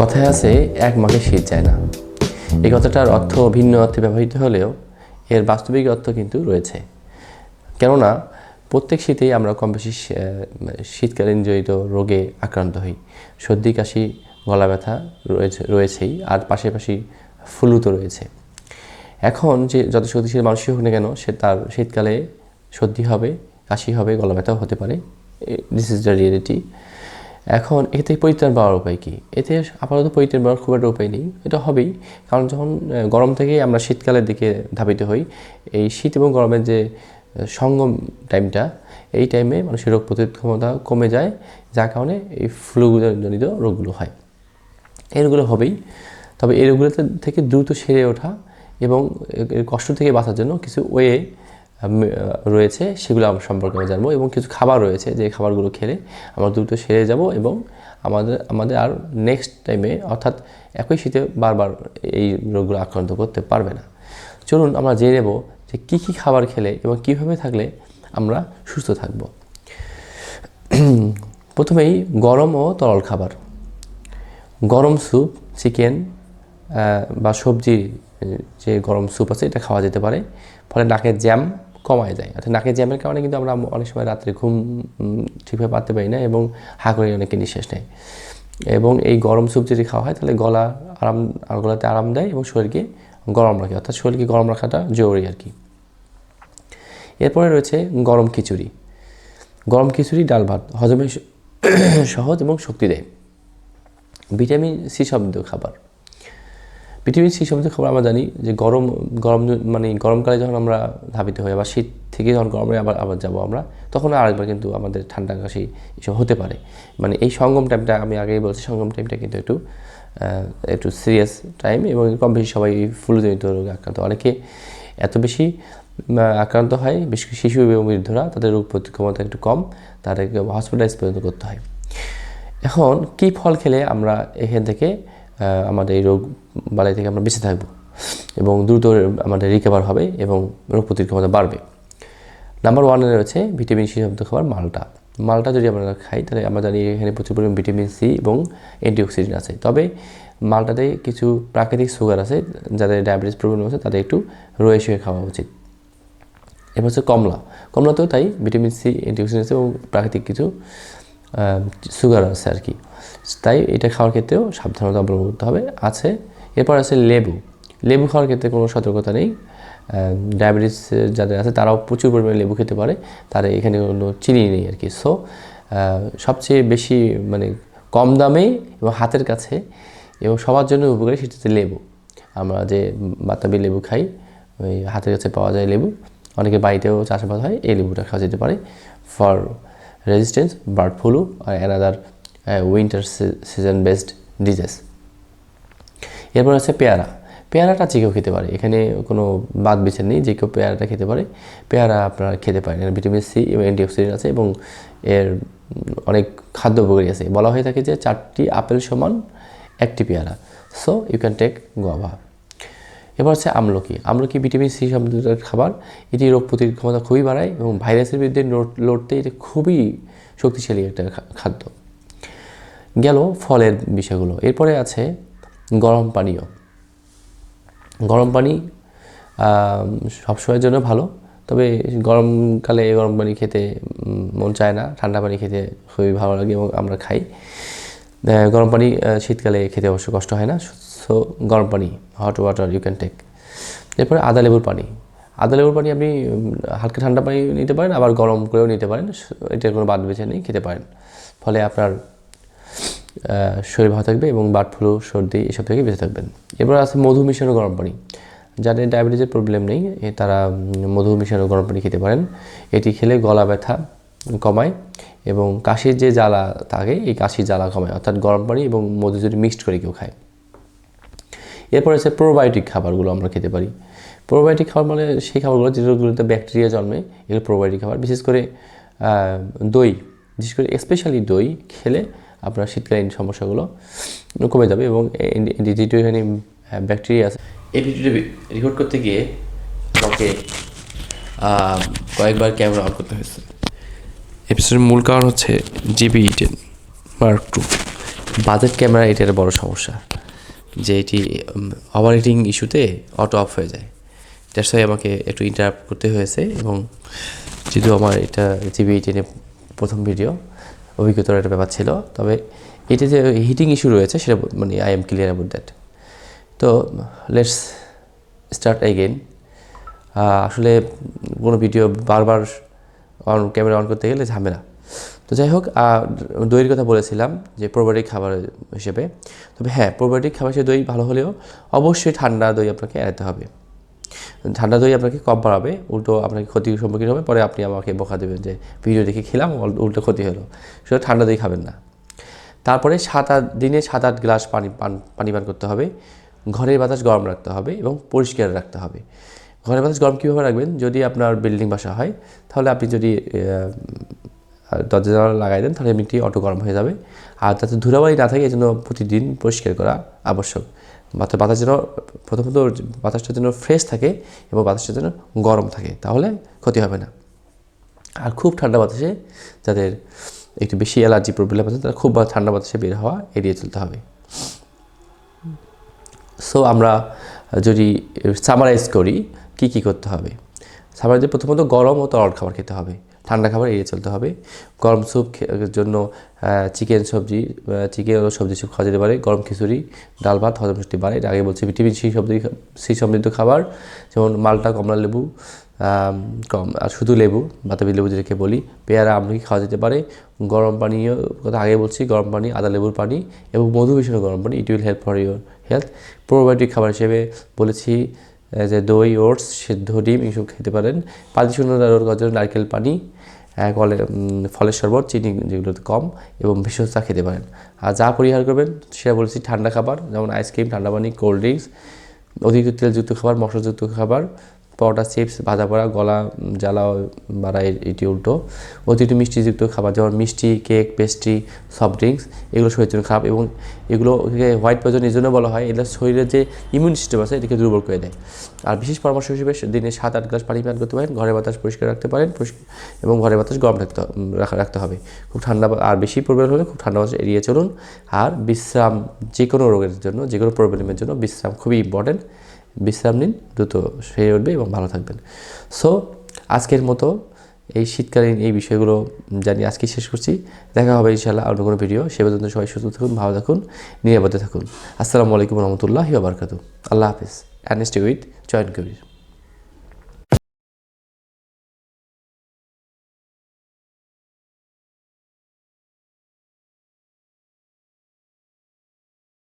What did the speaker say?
কথায় আছে, এক মাকে শীত যায় না। এই কথাটার অর্থ ভিন্ন অর্থে ব্যবহৃত হলেও এর বাস্তবিক অর্থ কিন্তু রয়েছে। কেননা, প্রত্যেক শীতেই আমরা কম বেশি শীতকালীন জড়িত রোগে আক্রান্ত হই। সর্দি, কাশি, গলা ব্যথা রয়েছে, রয়েছেই, আর পাশাপাশি ফ্লু তো রয়েছে। এখন যে যত শক্তিশালী মানুষই হোক না কেন, সে তার শীতকালে সর্দি হবে, কাশি হবে, গলা ব্যথাও হতে পারে। দিস ইজ দ্য রিয়েলিটি এখন এ থেকে পরিত্রাণ পাওয়ার উপায় কী? এতে আপাতত পরিত্রাণ পাওয়ার খুব একটা উপায় নেই। এটা হবেই, কারণ যখন গরম থেকে আমরা শীতকালের দিকে ধাবিত হই, এই শীত এবং গরমের যে সঙ্গম টাইমটা এই টাইমে মানুষের রোগ প্রতিরোধ ক্ষমতা কমে যায়, যার কারণে এই ফ্লুজনিত রোগগুলো হয়। এই রোগগুলো হবেই, তবে এই রোগগুলো থেকে দ্রুত সেরে ওঠা এবং কষ্ট থেকে বাঁচার জন্য কিছু ওয়ে রয়েছে, সেগুলো আমরা সম্পর্কে আমরা জানব এবং কিছু খাবার রয়েছে, যে খাবারগুলো খেলে আমরা দ্রুত সেরে যাব এবং আমাদের আমাদের আর নেক্সট টাইমে অর্থাৎ একই শীতে বারবার এই রোগগুলো আক্রান্ত করতে পারবে না। চলুন আমরা জেনে নেব যে কী কী খাবার খেলে এবং কীভাবে থাকলে আমরা সুস্থ থাকব। প্রথমেই গরম ও তরল খাবার। গরম স্যুপ, চিকেন বা সবজি, যে গরম স্যুপ আছে, এটা খাওয়া যেতে পারে। ফলে নাকের জ্যাম কমায় যায়। অর্থাৎ নাকের জ্যামের কারণে কিন্তু আমরা অনেক সময় রাত্রে ঘুম ঠিকভাবে পারতে পারি না এবং হা করে অনেকে নিঃশ্বাস নেয়। এবং এই গরম স্যুপ যদি খাওয়া হয়, তাহলে গলা আরাম, গলাতে আরাম দেয় এবং শরীরকে গরম রাখে। অর্থাৎ শরীরকে গরম রাখাটা জরুরি আর কি। এরপরে রয়েছে গরম খিচুড়ি। গরম খিচুড়ি, ডাল ভাত, হজমে সহজ এবং শক্তি দেয়। ভিটামিন সি শব্দ খাবার। ভিটামিন সি সমৃদ্ধ খাবার আমরা জানি যে গরম গরম মানে গরমকালে যখন আমরা ধাবিত হই আবার শীত থেকে যখন গরমে আবার আবার যাব আমরা, তখন আরেকবার কিন্তু আমাদের ঠান্ডা কাশি এসব হতে পারে। মানে এই সঙ্গম টাইমটা আমি আগেই বলছি, সঙ্গম টাইমটা কিন্তু একটু একটু সিরিয়াস টাইম এবং কম বেশি সবাই ফ্লুজনিত রোগে আক্রান্ত। অনেকে এত বেশি আক্রান্ত হয় করে শিশু এবং বৃদ্ধরা, তাদের রোগ প্রতিরোধ ক্ষমতা একটু কম, তাদেরকে হসপিটালাইজ পর্যন্ত করতে হয়। এখন কি ফল খেলে আমরা এখান থেকে আমাদের এই রোগ বালাই থেকে আমরা বেঁচে থাকব এবং দ্রুত আমাদের রিকভার হবে এবং রোগ প্রতিরোধ ক্ষমতা বাড়বে। নাম্বার ওয়ানে রয়েছে ভিটামিন সি সমৃদ্ধ খাবার মালটা। মালটা যদি আমরা খাই, তাহলে আমরা জানি এখানে প্রচুর পরিমাণ ভিটামিন সি এবং অ্যান্টিঅক্সিডেন্ট আছে। তবে মালটাতে কিছু প্রাকৃতিক সুগার আছে, যাদের ডায়াবেটিস প্রবলেম আছে, তাদের একটু রয়ে শুয়ে খাওয়া উচিত। এরপর হচ্ছে কমলা। কমলাতেও তাই ভিটামিন সি অ্যান্টিঅক্সিডেন্ট আছে এবং প্রাকৃতিক কিছু সুগার আছে আর কি। তাই এটা খাওয়ার ক্ষেত্রেও সাবধানতা অবলম্বন করতে হবে। আছে, এরপর আছে লেবু। লেবু খাওয়ার ক্ষেত্রে কোনো সতর্কতা নেই। ডায়াবেটিস যাদের আছে, তারাও প্রচুর পরিমাণে লেবু খেতে পারে। তার এখানে কোনো চিনি নেই আর কি। সো সবচেয়ে বেশি মানে কম দামে এবং হাতের কাছে এবং সবার জন্য উপকারী সেটা হচ্ছে লেবু। আমরা যে বাতাবি লেবু খাই, ওই হাতের কাছে পাওয়া যায় লেবু। অনেকে বাড়িতেও চাষাবাদ হয়, এই লেবুটা খাওয়া যেতে পারে। For resistance bird flu R another winter season based disease এরপর আছে পেয়ারা। পেয়ারাটা যে কেউ খেতে পারে। এখানে কোনো বাদ বিচার নেই যে কেউ পেয়ারাটা খেতে পারে। পেয়ারা আপনারা খেতে পারেন। এর ভিটামিন সি এবং অ্যান্টিঅক্সিডেন্ট আছে এবং এর অনেক খাদ্য উপকারী আছে। বলা হয়ে থাকে যে চারটি আপেল সমান একটি পেয়ারা। So you can take guava এবার হচ্ছে আমলকি। আমলকি ভিটামিন সি সমৃদ্ধ খাবার, এটি রোগ প্রতিরোধ ক্ষমতা খুবই বাড়ায় এবং ভাইরাসের বিরুদ্ধে লোড লড়তে এটি খুবই শক্তিশালী একটা খাদ্য। গেল ফলের বিষয়গুলো। এরপরে আছে গরম পানীয়। গরম পানি সবসময়ের জন্য ভালো, তবে গরমকালে গরম পানি খেতে মন চায় না। ঠান্ডা পানি খেতে খুবই ভালো লাগে এবং আমরা খাই। গরম পানি শীতকালে খেতে অবশ্য কষ্ট হয় না। সো গরম পানি hot water you can take এরপরে আদা লেবুর পানি। আদা লেবুর পানি আপনি হালকা ঠান্ডা পানি নিতে পারেন, আবার গরম করেও নিতে পারেন এটার কোনো বাদ বেছে নেই, খেতে পারেন। ফলে আপনার শরীর ভালো থাকবে এবং বার্ড ফ্লু সর্দি, এসব থেকে বেঁচে থাকবেন। এরপর আছে মধু মিশানো গরম পানি। যাদের ডায়াবেটিসের প্রবলেম নেই তারা মধু মিশানো গরম পানি খেতে পারেন। এটি খেলে গলা ব্যথা কমায় এবং কাশির যে জ্বালা থাকে, এই কাশির জ্বালা কমায়। অর্থাৎ গরম পানি এবং মধু যদি মিক্সড করে কেউ খায়। এরপর আছে প্রোবায়োটিক খাবারগুলো আমরা খেতে পারি। প্রোবায়োটিক খাবার মানে সেই খাবারগুলো যেগুলোতে ব্যাকটেরিয়া জন্মে, এগুলো প্রোবায়োটিক খাবার। বিশেষ করে দই, বিশেষ করে স্পেশালি দই খেলে আপনার শীতকালীন সমস্যাগুলো কমে যাবে এবং এখানে ব্যাকটেরিয়া আছে এই ভিডিওটি রেকর্ড করতে গিয়ে আমাকে কয়েকবার ক্যামেরা অন করতে হয়েছে। এপিসোডের মূল কারণ হচ্ছে GB ten mark two budget camera এটার বড় সমস্যা। যে এটি ওভারহিটিং ইস্যুতে অটো অফ হয়ে যায়। দ্যাটস ওয়াই আমাকে একটু ইন্টারাপ্ট করতে হয়েছে এবং যেহেতু আমার এটা জিবি এইটিনে প্রথম ভিডিও অভিজ্ঞতার একটা ব্যাপার ছিল। তবে এটা যে হিটিং ইস্যু রয়েছে সেটা মানে I am clear about that তো লেটস স্টার্ট এগেন আসলে কোনো ভিডিও বারবার অন ক্যামেরা অন করতে গেলে ঝামেলা। তো যাই হোক দইয়ের কথা বলেছিলাম যে প্রোবায়োটিক খাবার হিসেবে। তবে হ্যাঁ প্রোবায়োটিক খাবার হিসেবে দই ভালো হলেও অবশ্যই ঠান্ডা দই আপনাকে এড়াতে হবে। ঠান্ডা দই আপনাকে কম বাড়াবে, উল্টো আপনাকে ক্ষতির সম্মুখীন হবে, পরে আপনি আমাকে বোকা দেবেন যে ভিডিও দেখে খেলাম উল্টো ক্ষতি হলো। সেটা ঠান্ডা দই খাবেন না। তারপরে সাত আট, দিনে সাত আট গ্লাস পানি পান পানি পান করতে হবে। ঘরের বাতাস গরম রাখতে হবে এবং পরিষ্কার রাখতে হবে। ঘরের বাতাস গরম কীভাবে রাখবেন? যদি আপনার বিল্ডিং বাসা হয়, তাহলে আপনি যদি আহ, দরজা জানালা লাগাই দেন তাহলে এমনিটি অটো গরম হয়ে যাবে। আর যাতে ধুলাবালি না থাকে এই জন্য প্রতিদিন পরিষ্কার করা আবশ্যক। বাতাস যেন প্রথমত বাতাসটা যেন ফ্রেশ থাকে এবং বাতাসটা যেন গরম থাকে তাহলে ক্ষতি হবে না। আর খুব ঠান্ডা বাতাসে যাদের একটু বেশি অ্যালার্জি প্রবলেম আছে তারা খুব ঠান্ডা বাতাসে বের হওয়া এড়িয়ে চলতে হবে। সো আমরা যদি সামারাইজ করি কি কি করতে হবে? সামারাইজে প্রথমত গরম ও তরল খাবার খেতে হবে। ঠান্ডা খাবার এড়িয়ে চলতে হবে। গরম স্যুপ জন্য চিকেন সবজি চিকেন ও সবজি স্যুপ খাওয়া যেতে পারে। গরম খিচুড়ি, ডাল ভাত, হজম শক্তি বাড়ে। এর আগে বলছি, ভিটামিন সি সবজি সি সমৃদ্ধ খাবার, যেমন মালটা, কমলা লেবু কম, আর শুধু লেবু, বাতাবি লেবু যেটাকে বলি, পেয়ারা, আমলকি খাওয়া যেতে পারে। গরম পানীয়, কথা আগে বলছি, গরম পানি, আদা লেবুর পানি এবং মধু মিশানো গরম পানি it will help for your health probiotic খাবার হিসেবে বলেছি যে দই, ওটস, সেদ্ধ ডিম এইসব খেতে পারেন। পানি শূন্য রোগ নারকেল পানি কলে ফলের শরবত, চিনি যেগুলো কম এবং ভেষজ চা খেতে পারেন। আর যা পরিহার করবেন, সেটা বলেছি ঠান্ডা খাবার, যেমন আইসক্রিম ঠান্ডা পানি কোল্ড ড্রিঙ্কস অধিক তেলযুক্ত খাবার, মশলাযুক্ত খাবার পরোটা, চিপস, ভাজা পোড়া, গলা জ্বালা বাড়া এটি উল্টো। অতিরিক্ত মিষ্টিযুক্ত খাবার যেমন মিষ্টি, কেক, পেস্ট্রি, সফট ড্রিঙ্কস, এগুলো শরীরের জন্য খারাপ এবং এগুলো হোয়াইট পয়জন এই জন্য বলা হয় এগুলো শরীরের যে ইমিউন সিস্টেম আছে, এটাকে দুর্বল করে দেয়। আর বিশেষ পরামর্শ হিসেবে দিনে সাত আট গ্লাস পানি পান করতে পারেন ঘরের বাতাস পরিষ্কার রাখতে পারেন এবং ঘরের বাতাস গরম রাখতে রাখা- রাখতে হবে। খুব ঠান্ডা আর বেশি প্রবলেম হলে খুব ঠান্ডা বাতাস এড়িয়ে চলুন। আর বিশ্রাম যে কোনো রোগের জন্য যে কোনো প্রবলেমের জন্য বিশ্রাম খুবই ইম্পর্টেন্ট বিশ্রাম নিন, দ্রুত সেরে উঠবে এবং ভালো থাকবেন। সো আজকের মতো এই শীতকালীন এই বিষয়গুলো জানি আজকে শেষ করছি। দেখা হবে ইনশাল্লাহ অন্য কোনো ভিডিও সে পর্যন্ত সবাই সুস্থ থাকুন, ভালো থাকুন, নিরাপদে থাকুন। আসসালামু আলাইকুম রহমতুল্লাহি বারকাতু আল্লাহ হাফিজ। And with joint Kabir